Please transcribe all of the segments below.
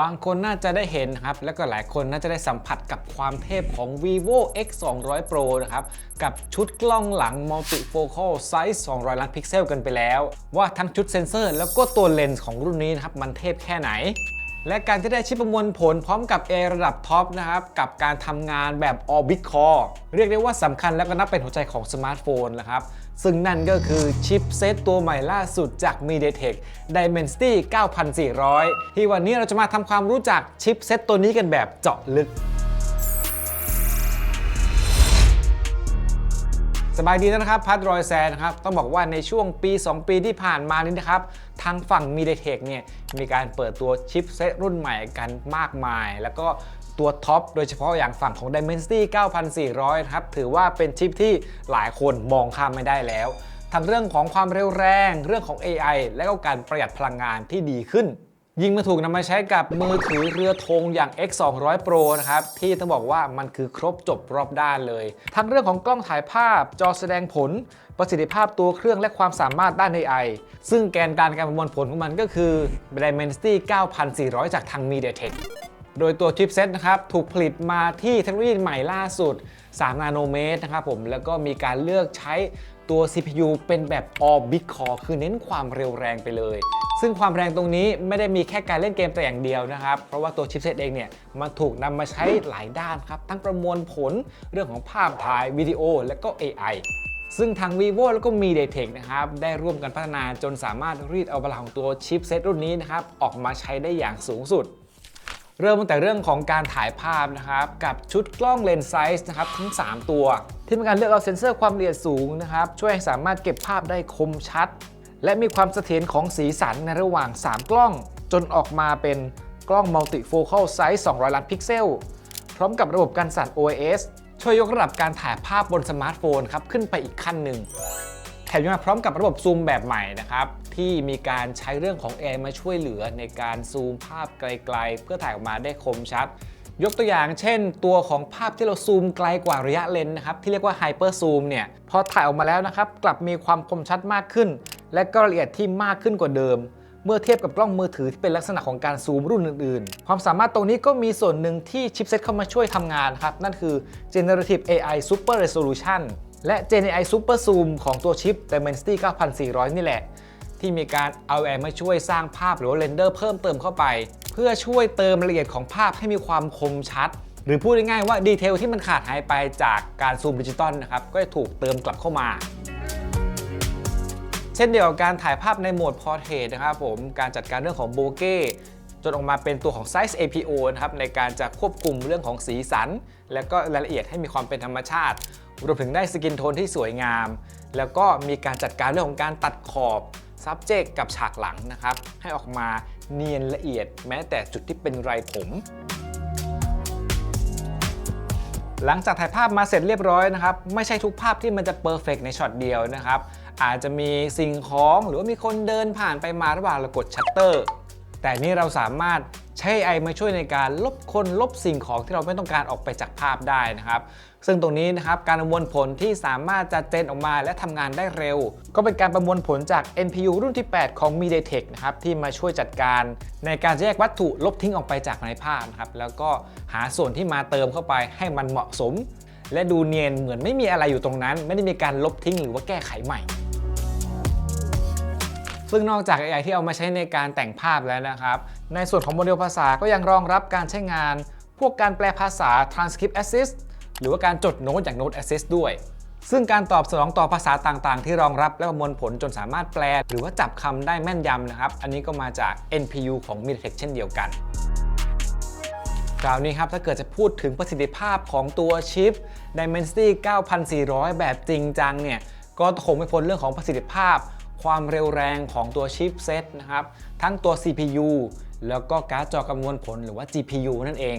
บางคนน่าจะได้เห็นครับ แล้วก็หลายคนน่าจะได้สัมผัสกับความเทพของ vivo x 2 0 0 pro นะครับ กับชุดกล้องหลัง multifocal size 200 ล้านพิกเซลกันไปแล้ว ว่าทั้งชุดเซ็นเซอร์แล้วก็ตัวเลนส์ของรุ่นนี้นะครับ มันเทพแค่ไหนและการที่ได้ชิปประมวลผลพร้อมกับ A ระดับท็อปนะครับ กับการทำงานแบบ Orbit Core เรียกได้ว่าสำคัญและก็นับเป็นหัวใจของสมาร์ทโฟนนะครับ ซึ่งนั่นก็คือชิปเซตตัวใหม่ล่าสุดจาก MediaTek Dimensity 9400 ที่วันนี้เราจะมาทำความรู้จักชิปเซตตัวนี้กันแบบเจาะลึกสบายดีนะครับพัดรอยแซนนะครับต้องบอกว่าในช่วงปี 2 ปีที่ผ่านมานี้นะครับ ทางฝั่ง MediaTek เนี่ยมีการเปิดตัวชิปเซตรุ่นใหม่กันมากมาย แล้วก็ ตัวท็อปโดยเฉพาะอย่างฝั่งของ Dimensity 9400 นะครับ ถือว่าเป็นชิปที่หลายคนมองข้ามไม่ได้แล้วทั้งเรื่องของความเร็วแรง เรื่องของ AI และก็การประหยัดพลังงานที่ดีขึ้น ยิ่งมาถูกนำมาใช้กับมือถือเรือธงอย่าง X 2 0 0 Pro นะครับ ที่ต้องบอกว่ามันคือครบจบรอบด้านเลย ทั้งเรื่องของกล้องถ่ายภาพ จอแสดงผล ประสิทธิภาพตัวเครื่องและความสามารถด้าน AI ซึ่งแกนกลารการประมวลผลของมันก็คือ Dimensity 9400 จากทาง MediaTek โดยตัวชิปเซตนะครับถูกผลิตมาที่เทคโนโลยีใหม่ล่าสุด 3 นาโนเมตรนะครับผมแล้วก็มีการเลือกใช้ตัว CPU เป็นแบบ Orbit Core คือเน้นความเร็วแรงไปเลย ซึ่งความแรงตรงนี้ไม่ได้มีแค่การเล่นเกมแต่อย่างเดียวนะครับ เพราะว่าตัวชิปเซตเองเนี่ย มันถูกนำมาใช้หลายด้านครับ ทั้งประมวลผลเรื่องของภาพถ่ายวิดีโอ และก็ AI ซึ่งทาง vivo แล้วก็ MediaTek นะครับ ได้ร่วมกันพัฒนาจนสามารถรีดเอาพลังของตัวชิปเซตรุ่นนี้นะครับ ออกมาใช้ได้อย่างสูงสุด เริ่มตั้งแต่เรื่องของการถ่ายภาพนะครับ กับชุดกล้องเลนส์ไซส์นะครับทั้ง 3 ตัว ที่มีการเลือกเอาเซ็นเซอร์ความละเอียดสูงนะครับ ช่วยให้สามารถเก็บภาพได้คมชัด และมีความเสถียรของสีสันในระหว่าง 3 กล้อง จนออกมาเป็นกล้อง multifocal size 200 ล้านพิกเซล พร้อมกับระบบการสั่น OIS ช่วยยกระดับการถ่ายภาพบนสมาร์ทโฟนครับขึ้นไปอีกขั้นหนึ่ง แถมยังมาพร้อมกับระบบซูมแบบใหม่นะครับ ที่มีการใช้เรื่องของ AI มาช่วยเหลือในการซูมภาพไกลๆ เพื่อถ่ายออกมาได้คมชัด ยกตัวอย่างเช่น ตัวของภาพที่เราซูมไกลกว่าระยะเลนส์นะครับ ที่เรียกว่าไฮเปอร์ซูมเนี่ยพอถ่ายออกมาแล้วนะครับ กลับมีความคมชัดมากขึ้น และก็ละเอียดที่มากขึ้นกว่าเดิมเมื่อเทียบกับกล้องมือถือที่เป็นลักษณะของการซูมรุ่นอื่นๆ ความสามารถตรงนี้ก็มีส่วนหนึ่งที่ชิปเซ็ตเข้ามาช่วยทำงานครับ นั่นคือ Generative AI Super Resolution และ Gen AI Super Zoom ของตัวชิป Dimensity 9400 นี่แหละ ที่มีการเอา AI มาช่วยสร้างภาพหรือเรนเดอร์เพิ่มเติมเข้าไป เพื่อช่วยเติมรายละเอียดของภาพให้มีความคมชัด หรือพูดง่ายๆว่าดีเทลที่มันขาดหายไปจากการซูมดิจิตอลนะครับก็จะถูกเติมกลับเข้ามาเช่นเดียวกับการถ่ายภาพในโหมด Portrait นะครับผม การจัดการเรื่องของโบเก้จนออกมาเป็นตัวของ Size APO นะครับในการจะควบคุมเรื่องของสีสัน และก็รายละเอียดให้มีความเป็นธรรมชาติ รวมถึงได้สกินโทนที่สวยงาม แล้วก็มีการจัดการเรื่องของการตัดขอบ subject กับฉากหลังนะครับ ให้ออกมาเนียนละเอียด แม้แต่จุดที่เป็นไรผม หลังจากถ่ายภาพมาเสร็จเรียบร้อยนะครับ ไม่ใช่ทุกภาพที่มันจะเพอร์เฟกในช็อตเดียวนะครับอาจจะมีสิ่งของหรือว่ามีคนเดินผ่านไปมาระหว่างเรากดชัตเตอร์ แต่นี่เราสามารถใช้ AI มาช่วยในการลบคนลบสิ่งของที่เราไม่ต้องการออกไปจากภาพได้นะครับ ซึ่งตรงนี้นะครับการประมวลผลที่สามารถจะเจนออกมาและทำงานได้เร็ว ก็เป็นการประมวลผลจาก NPU รุ่นที่ 8 ของ MediaTek นะครับที่มาช่วยจัดการในการแยกวัตถุลบทิ้งออกไปจากในภาพนะครับแล้วก็หาส่วนที่มาเติมเข้าไปให้มันเหมาะสม และดูเนียนเหมือนไม่มีอะไรอยู่ตรงนั้น ไม่ได้มีการลบทิ้งหรือว่าแก้ไขใหม่ ซึ่งนอกจาก AI ที่เอามาใช้ในการแต่งภาพแล้วนะครับ ในส่วนของโมเดลภาษาก็ยังรองรับการใช้งาน พวกการแปลภาษา transcript assist หรือว่าการจดโน้ตอย่าง Note Assist ด้วย ซึ่งการตอบสนองต่อภาษาต่างๆ ที่รองรับและประมวลผลจนสามารถแปล หรือว่าจับคำได้แม่นยำนะครับ อันนี้ก็มาจาก NPU ของ MediaTek เช่นเดียวกันคราวนี้ครับถ้าเกิดจะพูดถึงประสิทธิภาพของตัวชิป Dimensity 9400 แบบจริงจังเนี่ย ก็คงไม่พ้นเรื่องของประสิทธิภาพ ความเร็วแรงของตัวชิปเซตนะครับ ทั้งตัว CPU แล้วก็การ์ดจอกำนวณผลหรือว่า GPU นั่นเอง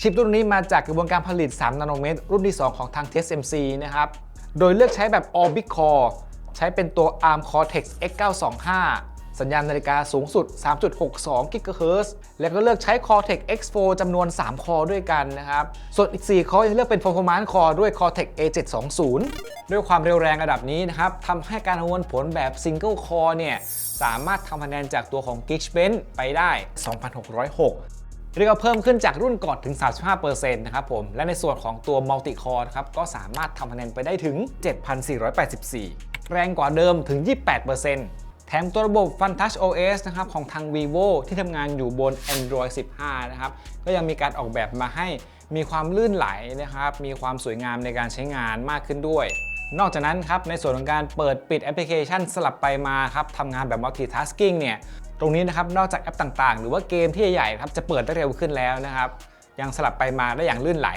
ชิปรุ่นนี้มาจากกระบวนการผลิต 3 นาโนเมตร รุ่นที่ 2 ของทาง TSMC นะครับ โดยเลือกใช้แบบ Orbit Core ใช้เป็นตัว ARM Cortex X925 สัญญาณนาฬิกาสูงสุด 3.62 GHz แล้วก็เลือกใช้ Cortex X4 จำนวน 3 คอด้วยกันนะครับ ส่วนอีก 4 คอยังเลือกเป็น Performance Core ด้วย Cortex A720 ด้วยความเร็วแรงระดับนี้นะครับทำให้การคำนวณผลแบบ Single Core เนี่ย สามารถทำคะแนนจากตัวของ Geekbench ไปได้ 2,606เรียกว่าเพิ่มขึ้นจากรุ่นก่อนถึง 35%นะครับผม และในส่วนของตัว Multi Core ครับ ก็สามารถทำคะแนนไปได้ถึง 7,484 แรงกว่าเดิมถึง 28% ถมตัวระบบ FunTouch OS นะครับของทาง vivo ที่ทำงานอยู่บน Android 15 นะครับ ก็ยังมีการออกแบบมาให้มีความลื่นไหลนะครับ มีความสวยงามในการใช้งานมากขึ้นด้วย นอกจากนั้นครับ ในส่วนของการเปิดปิดแอปพลิเคชันสลับไปมาครับทำงานแบบ multitasking เนี่ย ตรงนี้นะครับ นอกจากแอปต่างๆ หรือว่าเกมที่ใหญ่ๆครับจะเปิดได้เร็วขึ้นแล้วนะครับ ยังสลับไปมาได้อย่างลื่นไหล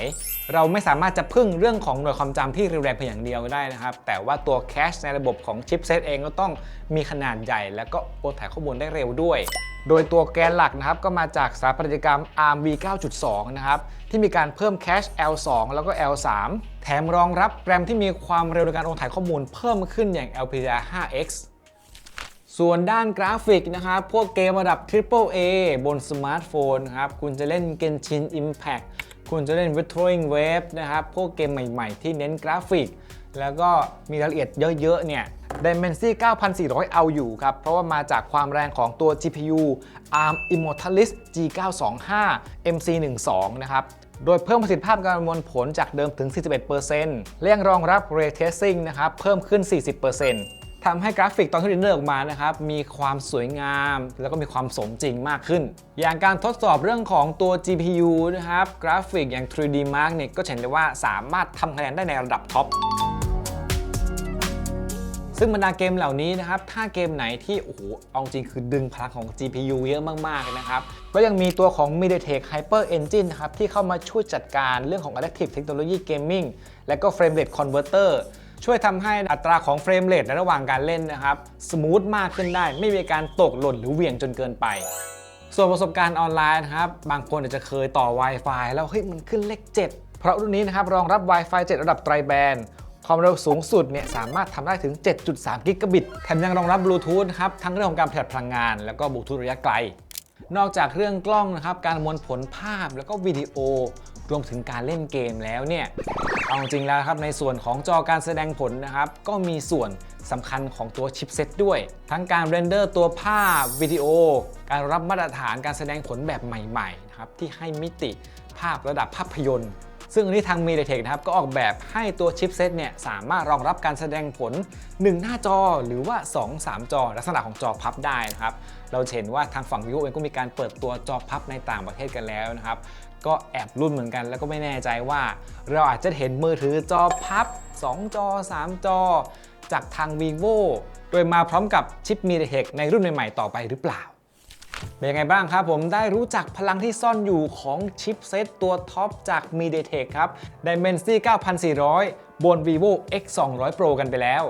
เราไม่สามารถจะพึ่งเรื่องของหน่วยความจำที่เร็วแรงเพียงอย่างเดียวได้นะครับ แต่ว่าตัวแคชในระบบของชิปเซตเองก็ต้องมีขนาดใหญ่ แล้วก็โอนถ่ายข้อมูลได้เร็วด้วย โดยตัวแกนหลักนะครับก็มาจากสถาปัตยกรรม ARM v 9.2 นะครับที่มีการเพิ่มแคช L2 แล้วก็ L3 แถมรองรับแรมที่มีความเร็วในการโอนถ่ายข้อมูลเพิ่มขึ้นอย่าง LPDDR5X ส่วนด้านกราฟิกนะครับ พวกเกมระดับ Triple A บนสมาร์ทโฟนครับ คุณจะเล่น Genshin Impact คุณจะเล่น Wuthering Wave นะครับ พวกเกมใหม่ๆ ที่เน้นกราฟิก แล้วก็มีรายละเอียดเยอะๆเนี่ย Dimensity 9400 เอาอยู่ครับ เพราะว่ามาจากความแรงของตัว GPU ARM Immortalis G925 MC12 นะครับโดยเพิ่มประสิทธิภาพการประมวลผลจากเดิมถึง 41%และยังรองรับ Ray Tracing นะครับ เพิ่มขึ้น 40% ทำให้กราฟิกตอนที่เรนเดอร์ออกมานะครับมีความสวยงาม แล้วก็มีความสมจริงมากขึ้น อย่างการทดสอบเรื่องของตัว GPU นะครับกราฟิกอย่าง 3D Mark เนี่ยก็เห็นได้ว่าสามารถทำคะแนนได้ในระดับท็อปซึ่งบรรดาเกมเหล่านี้นะครับ ถ้าเกมไหนที่โอ้โห เอาจริงคือดึงพลังของ GPU เยอะมากๆนะครับ ก็ยังมีตัวของ MediaTek Hyper Engine นะครับ ที่เข้ามาช่วยจัดการเรื่องของ Adaptive Technology Gaming และก็ Frame Rate Converter ช่วยทำให้อัตราของเฟรมเรทในระหว่างการเล่นนะครับสมูทมากขึ้นได้ ไม่มีการตกหล่นหรือเหวี่ยงจนเกินไป ส่วนประสบการณ์ออนไลน์นะครับบางคนอาจจะเคยต่อ Wi-Fi แล้วเฮ้ยมันขึ้นเลข 7 เพราะรุ่นนี้นะครับรองรับ Wi-Fi 7 ระดับไตรแบนด์ความเร็วสูงสุดเนี่ยสามารถทำได้ถึง 7.3 กิกะบิต แถมยังรองรับบลูทูธครับทั้งเรื่องของการประหยัดพลังงาน แล้วก็บลูทูธระยะไกล นอกจากเรื่องกล้องนะครับ การมวลผลภาพแล้วก็วิดีโอ รวมถึงการเล่นเกมแล้วเนี่ยเอาจริงแล้วครับในส่วนของจอการแสดงผลนะครับก็มีส่วนสำคัญของตัวชิปเซตด้วย ทั้งการเรนเดอร์ตัวภาพวิดีโอ การรับมาตรฐานการแสดงผลแบบใหม่ๆนะครับที่ให้มิติภาพระดับภาพยนตร์ซึ่งอันนี้ทาง MediaTek นะครับก็ออกแบบให้ตัวชิปเซตเนี่ยสามารถรองรับการแสดงผล 1 หน้าจอหรือว่า 2-3 จอ ลักษณะของจอพับได้นะครับ เราเห็นว่าทางฝั่ง vivo เองก็มีการเปิดตัวจอพับในต่างประเทศกันแล้วนะครับ ก็แอบรุ่นเหมือนกัน แล้วก็ไม่แน่ใจว่า เราอาจจะเห็นมือถือจอพับ 2 จอ 3 จอ จากทาง vivo โดยมาพร้อมกับชิป MediaTek ในรุ่นใหม่ๆต่อไปหรือเปล่า เป็นยังไงบ้างครับผมได้รู้จักพลังที่ซ่อนอยู่ของชิปเซตตัวท็อปจาก MediaTek ครับ Dimensity 9400 บน vivo X 200 Pro กันไปแล้ว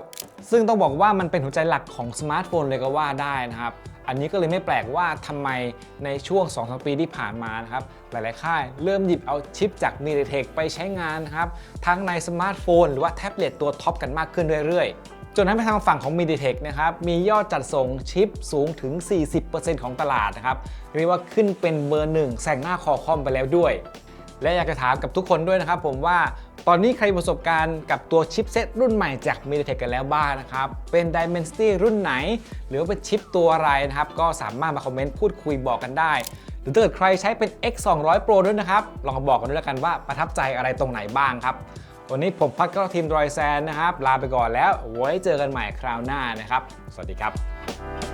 ซึ่งต้องบอกว่ามันเป็นหัวใจหลักของสมาร์ทโฟนเลยก็ว่าได้นะครับ อันนี้ก็เลยไม่แปลกว่าทำไมในช่วง2-3ปีที่ผ่านมานะครับหลายๆค่ายเริ่มหยิบเอาชิปจาก MediaTek ไปใช้งานนะครับทั้งในสมาร์ทโฟนหรือว่าแท็บเล็ตตัวท็อปกันมากขึ้นเรื่อยๆจนทำให้ทางฝั่งของ MediaTek นะครับมียอดจัดส่งชิปสูงถึง 40%ของตลาดนะครับเรียกว่าขึ้นเป็นเบอร์หนึ่งแซงหน้าคอคอมไปแล้วด้วย และอยากจะถามกับทุกคนด้วยนะครับผมว่าตอนนี้ใครประสบการณ์กับตัวชิปเซตรุ่นใหม่จาก MediaTek กันแล้วบ้างนะครับ เป็น Dimensity รุ่นไหน หรือว่าเป็นชิปตัวอะไรนะครับ ก็สามารถมาคอมเมนต์พูดคุยบอกกันได้ หรือถ้าเกิดใครใช้เป็น X 2 0 0 Pro ด้วยนะครับ ลองมาบอกกันด้วยกันว่าประทับใจอะไรตรงไหนบ้างครับ วันนี้ผมพัดก็ทีมรอยแซนนะครับ ลาไปก่อนแล้วไว้เจอกันใหม่คราวหน้านะครับ สวัสดีครับ